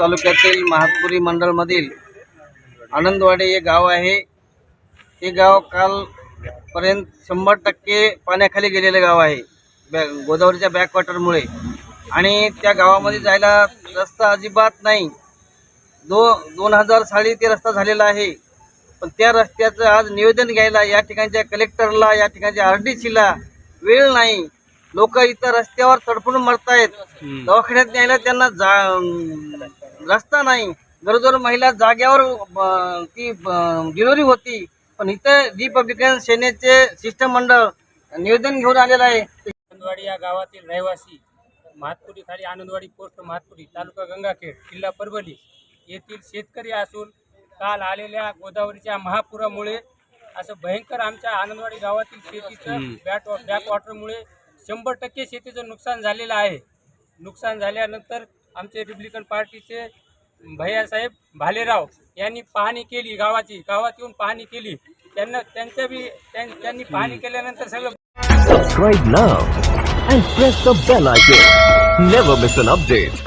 तालुक्यातील महातपुरी मंडळमधील आनंदवाडी हे गाव आहे. हे गाव कालपर्यंत शंभर टक्के पाण्याखाली गेलेलं गाव आहे. बॅ गोदावरीच्या बॅकवॉटरमुळे. आणि त्या गावामध्ये जायला रस्ता अजिबात नाही. दो दोन हजार साली ते रस्ता झालेला आहे. पण त्या रस्त्याचं आज निवेदन घ्यायला या ठिकाणच्या कलेक्टरला या ठिकाणच्या आर डी सीला वेळ नाही. लोक इथं रस्त्यावर तडफडून मरतायत. दवाखान्यात न्यायला त्यांना जा रस्ता नाही. गरोदर महिला जाग्यावर ती डिलिव्हरी होती. पण इथं रिपब्लिकन सेनेचे शिष्टमंडळ निवेदन घेऊन आलेलं आहे. आनंदवाडी या गावातील रहिवासी महातपुरी खाली आनंदवाडी पोस्ट महातपुरी तालुका गंगाखेड जिल्हा परभणी येथील शेतकरी असून काल आलेल्या गोदावरीच्या महापुरामुळे असं भयंकर आमच्या आनंदवाडी गावातील शेतीचं बॅट बॅकवॉटरमुळे शंभर टक्के शेतीचं नुकसान झालेलं आहे. नुकसान झाल्यानंतर आमचे रिपब्लिकन पार्टीचे भैयासाहेब भालेराव यांनी पाहणी केली गावाची गावात येऊन पाहणी केली त्यांना त्यांच्या बी त्यां- त्यांनी पाहणी केल्यानंतर सगळं Subscribe now and press the bell icon. Never miss an update.